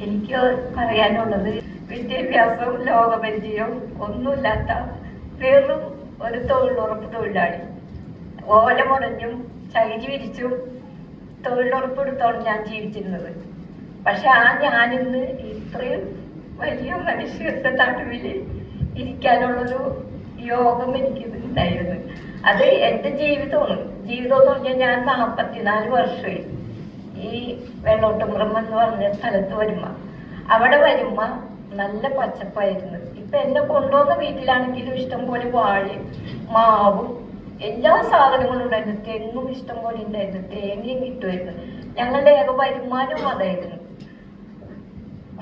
എനിക്ക് പറയാനുള്ളത് വിദ്യാഭ്യാസവും ലോകപരിചയവും ഒന്നുമില്ലാത്ത വെറും ഒരു തൊഴിലുറപ്പ് തൊഴിലാളി. ഓല മുടഞ്ഞും ചകിരി വിരിച്ചും തൊഴിലുറപ്പ് എടുത്തോളം ഞാൻ ജീവിച്ചിരുന്നത്. പക്ഷെ ആ ഞാനിന്ന് ഇത്രയും വലിയ മനുഷ്യരുടെ നടുവിൽ ഇരിക്കാനുള്ളൊരു യോഗം എനിക്ക് ഉണ്ടായിരുന്നു അത് എന്റെ ജീവിതമാണ്. ജീവിതം എന്ന് പറഞ്ഞാൽ ഞാൻ നാൽപ്പത്തിനാല് വർഷമായി. ഈ വെള്ളോട്ടുംപുറം എന്ന് പറഞ്ഞ സ്ഥലത്ത് വരുമ്പ. അവിടെ വരുമ്പ നല്ല പച്ചപ്പായിരുന്നു. ഇപ്പൊ എന്നെ കൊണ്ടുവന്ന വീട്ടിലാണെങ്കിലും ഇഷ്ടം പോലെ വാഴ മാവും എല്ലാ സാധനങ്ങളും ഉണ്ടായിരുന്നു. തെങ്ങും ഇഷ്ടം പോലെ ഉണ്ടായിരുന്നു. തേങ്ങയും കിട്ടുമായിരുന്നു. ഞങ്ങളുടെ ഏക വരുമാനവും അതായിരുന്നു.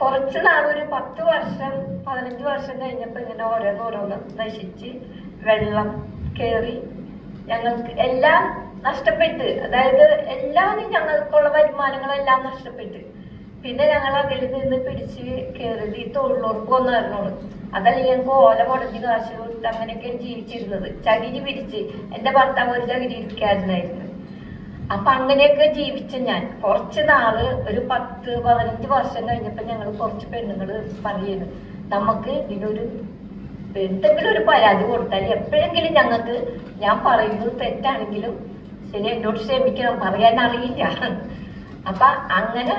കുറച്ച് നാൾ ഒരു പത്ത് വർഷം പതിനഞ്ച് വർഷം കഴിഞ്ഞപ്പോൾ ഇങ്ങനെ ഓരോന്നോരോന്ന് നശിച്ച് വെള്ളം കയറി ഞങ്ങൾക്ക് എല്ലാം നഷ്ടപ്പെട്ട് അതായത് എല്ലാവരും ഞങ്ങൾക്കുള്ള വരുമാനങ്ങളെല്ലാം നഷ്ടപ്പെട്ട്. പിന്നെ ഞങ്ങൾ അതിൽ നിന്ന് പിടിച്ച് കയറിയത് ഈ തൊഴിലുറപ്പ് വന്നായിരുന്നുള്ളൂ അതല്ല ഞങ്ങൾക്ക് ഓല മുടഞ്ഞ് കാശ് കൊടുത്ത് അങ്ങനെയൊക്കെയാണ് ജീവിച്ചിരുന്നത്. ചകിരി പിരിച്ച് എന്റെ ഭർത്താവ് ഒരു ചകിരി ഇരിക്കാരനായിരുന്നു അപ്പൊ അങ്ങനെയൊക്കെ ജീവിച്ച ഞാൻ. കുറച്ച് നാൾ ഒരു പത്ത് പതിനഞ്ച് വർഷം കഴിഞ്ഞപ്പോ ഞങ്ങൾ കുറച്ച് പെണ്ണുങ്ങൾ പറയുന്നു നമുക്ക് ഇതിനൊരു എന്തെങ്കിലും ഒരു പരാതി കൊടുത്താൽ എപ്പോഴെങ്കിലും ഞങ്ങൾക്ക് ഞാൻ പറയുന്നത് തെറ്റാണെങ്കിലും ശരി എന്നോട് ക്ഷമിക്കണം പറയാൻ അറിയില്ല അപ്പൊ അങ്ങനെ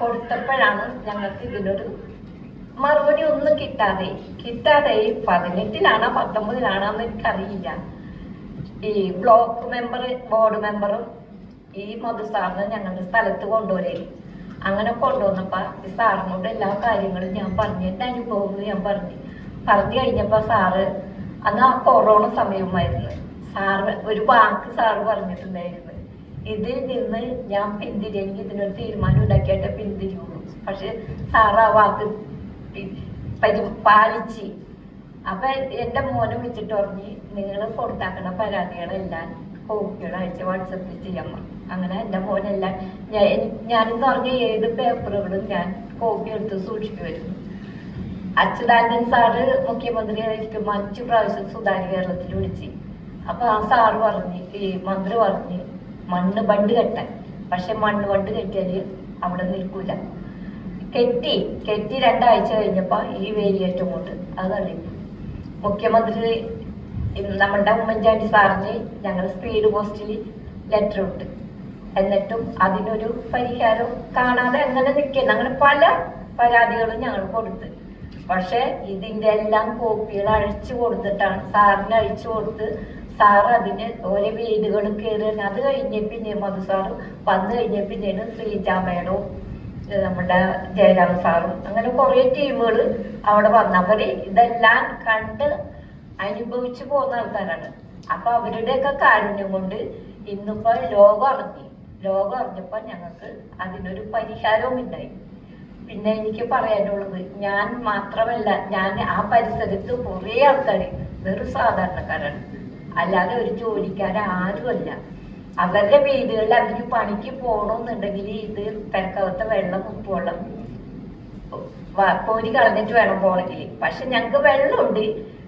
കൊടുത്തപ്പോഴാണ് ഞങ്ങൾക്ക് ഇതിനൊരു മറുപടി ഒന്നും കിട്ടാതെ കിട്ടാതെ പതിനെട്ടിലാണോ പത്തൊമ്പതിലാണോ എന്ന് എനിക്കറിയില്ല. ഈ ബ്ലോക്ക് മെമ്പർ ബോർഡ് മെമ്പറും ഈ മധു സാറിന് ഞങ്ങളുടെ സ്ഥലത്ത് കൊണ്ടുവരേ. അങ്ങനെ കൊണ്ടുവന്നപ്പോ ഈ സാറിനോട് എല്ലാ കാര്യങ്ങളും ഞാൻ പറഞ്ഞു എന്റെ അനുഭവങ്ങൾ ഞാൻ പറഞ്ഞു. പറഞ്ഞു കഴിഞ്ഞപ്പോ സാറ് അന്ന് ആ കൊറോണ സമയമായിരുന്നു. ഒരു വാക്ക് സാറ് പറഞ്ഞിട്ടുണ്ടായിരുന്നു. ഇതിൽ നിന്ന് ഞാൻ പിന്തിരിയെങ്കിൽ ഇതിനൊരു തീരുമാനം ഉണ്ടാക്കിയിട്ട് പിന്തിരിയുള്ളൂ. പക്ഷെ സാറ് ആ വാക്ക് പി- പരി പാലിച്ച്. അപ്പൊ എന്റെ മോനെ വിളിച്ചിട്ട് പറഞ്ഞ് നിങ്ങൾ കൊടുത്താക്കണ പരാതികളെല്ലാം കോപ്പികൾ അയച്ച് വാട്സപ്പിൽ ചെയ്യാൻ പറഞ്ഞു അങ്ങനെ എന്റെ മോനെല്ലാം ഞാൻ ഞാനെന്ന് പറഞ്ഞ ഏത് പേപ്പറുകളും ഞാൻ കോപ്പി എടുത്ത് സൂക്ഷിക്കുമായിരുന്നു അച്യുതാനന്ദൻ സാറ് മുഖ്യമന്ത്രിയായിരിക്കും അഞ്ചു പ്രാവശ്യം സുതാര്യ കേരളത്തിൽ വിളിച്ച്. അപ്പൊ ആ സാറ് പറഞ്ഞ് ഈ മന്ത്രി പറഞ്ഞ് മണ്ണ് ബണ്ട് കെട്ടാൻ. പക്ഷെ മണ്ണ് ബണ്ട് കെട്ടിയാൽ അവിടെ നിൽക്കൂല. കെട്ടി കെട്ടി രണ്ടാഴ്ച കഴിഞ്ഞപ്പോ ഈ വേലിയേറ്റം കൊണ്ട് അത് തള്ളി. മുഖ്യമന്ത്രി നമ്മളുടെ ഉമ്മൻചാണ്ടി സാറിന് ഞങ്ങൾ സ്പീഡ് പോസ്റ്റിൽ ലെറ്റർ ഇട്ട്. എന്നിട്ടും അതിനൊരു പരിഹാരം കാണാതെ അങ്ങനെ നിൽക്കുക അങ്ങനെ പല പരാതികളും ഞങ്ങൾ കൊടുത്ത്. പക്ഷെ ഇതിന്റെ എല്ലാം കോപ്പികൾ അഴിച്ചു കൊടുത്തിട്ടാണ്. സാറിന് അഴിച്ചു കൊടുത്ത് സാർ അതിന് ഓരോ വീടുകൾ കയറി അത് കഴിഞ്ഞ പിന്നെ മധു സാറും വന്നു കഴിഞ്ഞ പിന്നെയാണ് ശ്രീജാമേടവും നമ്മുടെ ജയരാമ സാറും അങ്ങനെ കുറേ ടീമുകൾ അവിടെ വന്നവര് ഇതെല്ലാം കണ്ട് അനുഭവിച്ചു പോകുന്ന ആൾക്കാരാണ്. അപ്പൊ അവരുടെയൊക്കെ കാരുണ്യം കൊണ്ട് ഇന്നിപ്പോ ലോകം അറിഞ്ഞു. ലോകം അറിഞ്ഞപ്പോ ഞങ്ങൾക്ക് അതിനൊരു പരിഹാരവും ഉണ്ടായി. പിന്നെ എനിക്ക് പറയാനുള്ളത് ഞാൻ മാത്രമല്ല ഞാൻ ആ പരിസരത്ത് കുറേ ആൾക്കാർ വെറും സാധാരണക്കാരാണ്. അല്ലാതെ ഒരു ജോലിക്കാരാരുമല്ല അവരുടെ വീടുകളിൽ അവർക്ക് പണിക്ക് പോകണമെന്നുണ്ടെങ്കിൽ ഇത് പെരക്കകത്തെ വെള്ളം ഉപ്പുവെള്ളം കോരി കളഞ്ഞിട്ട് വേണം പോണെങ്കിൽ പക്ഷെ ഞങ്ങൾക്ക് വെള്ളമുണ്ട്.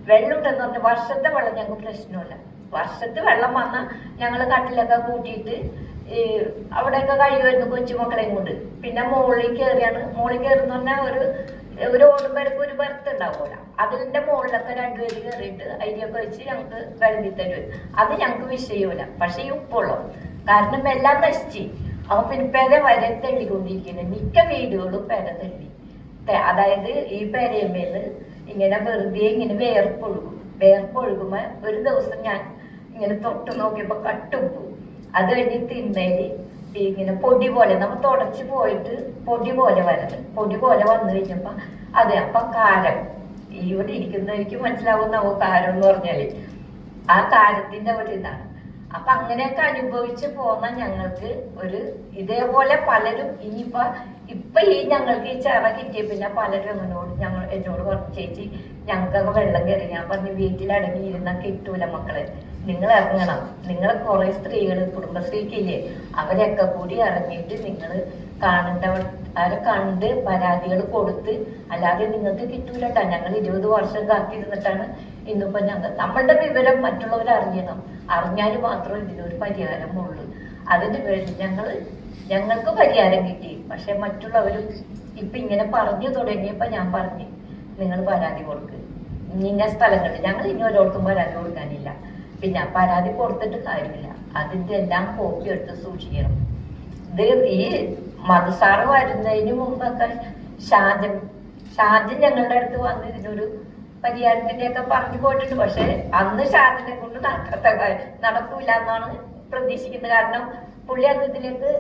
വെള്ളമുണ്ടെന്ന് പറഞ്ഞാൽ വർഷത്തെ വെള്ളം ഞങ്ങൾക്ക് പ്രശ്നമില്ല. വർഷത്തെ വെള്ളം വന്നാൽ ഞങ്ങൾ കട്ടിലൊക്കെ കൂട്ടിയിട്ട് ഈ അവിടെയൊക്കെ കഴിയുമായിരുന്നു കൊച്ചുമക്കളെയും കൊണ്ട്. പിന്നെ മോളിൽ കയറിയാണ്. മോളിൽ കയറുന്ന പറഞ്ഞാൽ ഒരു ഒരു ഓടും പേർക്ക് ഒരു ബർത്ത് ഉണ്ടാവില്ല അതിന്റെ മുകളിലൊക്കെ രണ്ടുപേര് കയറിയിട്ട് അരിയൊക്കെ വെച്ച് ഞങ്ങൾക്ക് കഴുകി തരും. അത് ഞങ്ങൾക്ക് വിഷയമില്ല പക്ഷെ ഈ ഉപ്പുള്ളൂ കാരണം എല്ലാം നശിച്ച്. അപ്പൊ പിന്നെ പെര വരെ തെള്ളിക്കൊണ്ടിരിക്കുന്നത് മിക്ക വീടുകളും പെര തെള്ളി. അതായത് ഈ പെരയമ്മേന്ന് ഇങ്ങനെ വെറുതെ ഇങ്ങനെ വേർപ്പൊഴുകും. വേർപ്പൊഴുകുമ്പോ ഒരു ദിവസം ഞാൻ ഇങ്ങനെ തൊട്ട് നോക്കിയപ്പോ കട്ടുപ്പു അത് കഴിഞ്ഞ് തിന്നേൽ. ഇങ്ങനെ പൊടി പോലെ നമ്മൾ തുടച്ച് പോയിട്ട് പൊടി പോലെ വരണം പൊടി പോലെ വന്നു കഴിഞ്ഞപ്പോ അതെ അപ്പൊ കാരം. ഇവിടെ ഇരിക്കുന്നവർക്ക് മനസ്സിലാവുന്നാവോ കാരം എന്ന് പറഞ്ഞാൽ. ആ കാരത്തിന്റെ ഒരു ഇതാണ്. അപ്പൊ അങ്ങനെയൊക്കെ അനുഭവിച്ച് പോന്ന ഞങ്ങൾക്ക് ഒരു ഇതേപോലെ പലരും ഇനിയിപ്പോ ഇപ്പൊ ഈ ഞങ്ങൾക്ക് ഈ ചിറ കിട്ടിയ പിന്നെ പലരും എന്നോട് ഞങ്ങൾ എന്നോട് പറഞ്ഞു ചേച്ചി ഞങ്ങൾക്കൊക്കെ വെള്ളം കയറി. ഞാൻ പറഞ്ഞു വീട്ടിലടങ്ങിയിരുന്ന കിട്ടൂല മക്കളെ. നിങ്ങൾ ഇറങ്ങണം നിങ്ങൾ കുറെ സ്ത്രീകൾ കുടുംബശ്രീക്കില്ലേ അവരൊക്കെ കൂടി ഇറങ്ങിയിട്ട് നിങ്ങൾ കാണേണ്ടവർ അവരെ കണ്ട് പരാതികൾ കൊടുത്ത് അല്ലാതെ നിങ്ങൾക്ക് കിട്ടൂലട്ടാ. ഞങ്ങൾ ഇരുപത് വർഷം കാത്തിരുന്നിട്ടാണ് ഇന്നിപ്പോ ഞങ്ങൾ നമ്മളുടെ വിവരം മറ്റുള്ളവർ അറിയണം. അറിഞ്ഞാൽ മാത്രമേ ഇതിനൊരു പരിഹാരമുള്ളൂ. അതിന് വേണ്ടി ഞങ്ങൾ ഞങ്ങൾക്ക് പരിഹാരം കിട്ടി. പക്ഷെ മറ്റുള്ളവർ ഇപ്പൊ ഇങ്ങനെ പറഞ്ഞു തുടങ്ങിയപ്പോ ഞാൻ പറഞ്ഞു നിങ്ങൾ പരാതി കൊടുക്ക്. ഇന്ന സ്ഥലങ്ങളിൽ ഞങ്ങൾ ഇനി ഓരോരുത്തും പരാതി കൊടുക്കാനില്ല. പിന്നെ പരാതി കൊടുത്തിട്ട് കാര്യമില്ല. അതിന്റെ എല്ലാം കോപ്പി എടുത്ത് സൂക്ഷിക്കണം. ഇത് ഈ മതസാറ് വരുന്നതിന് മുമ്പൊക്കെ ഷാജൻ ഷാജൻ ഞങ്ങളുടെ അടുത്ത് വന്ന് ഇതിനൊരു പരിഹാരത്തിന്റെ ഒക്കെ പറഞ്ഞു പോയിട്ടുണ്ട്. പക്ഷെ അന്ന് ഷാജിനെ കൊണ്ട് നടക്കാത്ത നടക്കൂല എന്നാണ് പ്രതീക്ഷിക്കുന്നത് കാരണം പുള്ളി അന്ന് ഇതിലേക്ക്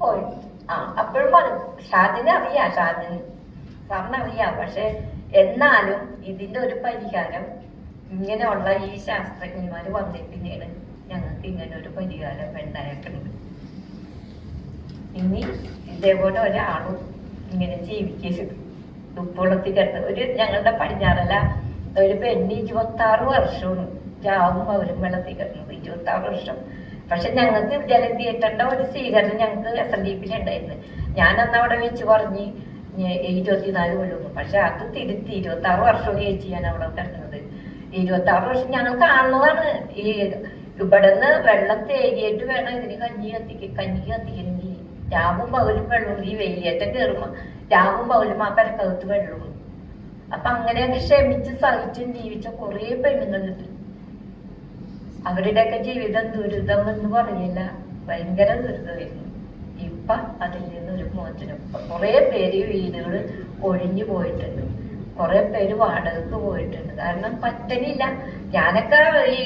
പോയി. ആ അപ്പോഴും പറഞ്ഞു ഷാജിനെ അറിയാം ഷാജിന് സാറിന് അറിയാം. പക്ഷെ എന്നാലും ഇതിന്റെ ഒരു പരിഹാരം ഇങ്ങനെയുള്ള ഈ ശാസ്ത്രജ്ഞന്മാർ വന്നേ പിന്നീട് ഞങ്ങൾക്ക് ഇങ്ങനെ ഒരു പരിഹാരം ഉണ്ടായേക്കുന്നത് ഇനി ഇതേപോലെ ഒരാളും ഇങ്ങനെ ജീവിക്കരുത്. ഉപ്പുളത്തിൽ കിടന്ന് ഒരു ഞങ്ങളുടെ പടിഞ്ഞാറല്ല ഒരു പെണ്ണ് ഇരുപത്തി ആറ് വർഷമാണ്. രാവും അവരും വെള്ളത്തിൽ കിടന്നത് ഇരുപത്തി ആറ് വർഷം. പക്ഷെ ഞങ്ങൾക്ക് ജലം തിയേറ്ററിന്റെ ഒരു സ്വീകരണം ഞങ്ങൾക്ക് എസ് എൻ ഡി പിന്നെ ഉണ്ടായിരുന്നു ഞാൻ അന്ന് അവിടെ വെച്ച് പറഞ്ഞ് ഇരുപത്തിനാല് കൊല്ലുന്നു പക്ഷെ അത് തിരുത്തി ഇരുപത്തി ആറ് വർഷം ചേച്ചി ഞാൻ അവിടെ കിടന്നത്. ഇരുപത്തി ആറ് വർഷം ഞങ്ങൾ കാണുന്നതാണ്. ഈ ഇവിടുന്ന് വെള്ളം തേകിയിട്ട് വേണം ഇതിന് കഞ്ഞി കത്തിക്ക് കഞ്ഞി കത്തിക്കണമെങ്കിൽ രാവും പകലും വെള്ളവും ഈ വെയിലേറ്റം കയറുമ്പോ രാവും പകലും ആ പെരക്കകത്ത് വെള്ളവും. അപ്പൊ അങ്ങനെയൊക്കെ ക്ഷമിച്ച് സഹിച്ചും ജീവിച്ച കുറേ പെണ്ണുങ്ങളുണ്ട്. അവരുടെയൊക്കെ ജീവിതം ദുരിതം എന്ന് പറയില്ല ഭയങ്കര ദുരിതമായിരുന്നു. ഇപ്പൊ അതിൽ നിന്നൊരു മോചനം. കുറേ പേര് വീടുകൾ ഒഴിഞ്ഞു പോയിട്ടുണ്ട്. കുറെ പേര് വാടകക്ക് പോയിട്ടുണ്ട്. കാരണം പറ്റനില്ല ഞാനൊക്കെ ഈ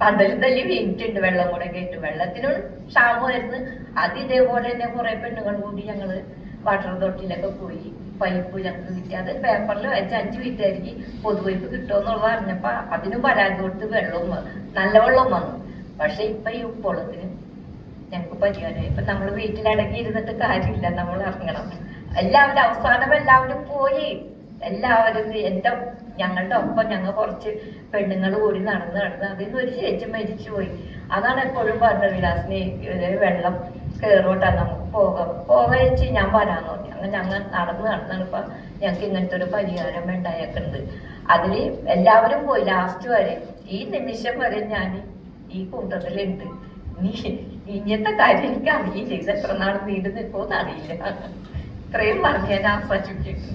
പന്തലും തല്ലി വീണിട്ടുണ്ട്. വെള്ളം കൂടെ കേട്ട് വെള്ളത്തിനോട് ക്ഷാമമായിരുന്നു. അത് ഇതേപോലെ തന്നെ കുറെ പെണ്ണുങ്ങൾ കൂടി ഞങ്ങൾ വാട്ടർ തൊട്ടിലൊക്കെ പോയി. പൈപ്പ് ഞങ്ങൾക്ക് കിട്ടി. അത് പേപ്പറിൽ വെച്ച് അഞ്ച് വീട്ടുകാർക്ക് പൊതുപൈപ്പ് കിട്ടുമെന്നുള്ളത് അറിഞ്ഞപ്പോ അതിനും പരാതി കൊടുത്ത് വെള്ളവും നല്ല വെള്ളവും വന്നു. പക്ഷെ ഇപ്പൊ ഈ ഉപ്പുള്ളത്തിന് ഞങ്ങൾക്ക് പരിഹാരമായി. ഇപ്പൊ നമ്മൾ വീട്ടിലടങ്ങി ഇരുന്നിട്ട് കാര്യമില്ല. നമ്മൾ ഇറങ്ങണം. എല്ലാവരും അവസാനം എല്ലാവരും പോയി. എല്ലാവരും എന്റെ ഞങ്ങളുടെ ഒപ്പം ഞങ്ങൾ കുറച്ച് പെണ്ണുങ്ങൾ കൂടി നടന്ന് നടന്ന് അതിൽ നിന്ന് ഒരു ചേച്ചി മരിച്ചു പോയി. അതാണ് എപ്പോഴും പറഞ്ഞത് വിലാസിനെ വെള്ളം കയറോട്ടാ നമുക്ക് പോകാം. പോകാൻ ചേച്ചി ഞാൻ വരാന്ന് പറഞ്ഞു. അങ്ങനെ ഞങ്ങൾ നടന്ന് നടന്നാണ് ഇപ്പൊ ഞങ്ങൾക്ക് ഇങ്ങനത്തെ ഒരു പരിഹാരം ഉണ്ടായേക്കുന്നത് അതിൽ എല്ലാവരും പോയി ലാസ്റ്റ് വരെ. ഈ നിമിഷം വരെ ഞാൻ ഈ കൂട്ടത്തിലുണ്ട്. നീ ഇങ്ങനത്തെ കാര്യം എനിക്ക് അറിയില്ല. ഇത് എത്ര നാൾ നീണ്ടു നിൽക്കുമെന്ന് അറിയില്ല. ഇത്രയും പറഞ്ഞ് ഞാൻ ആസ്വദിച്ചിട്ടുണ്ട്.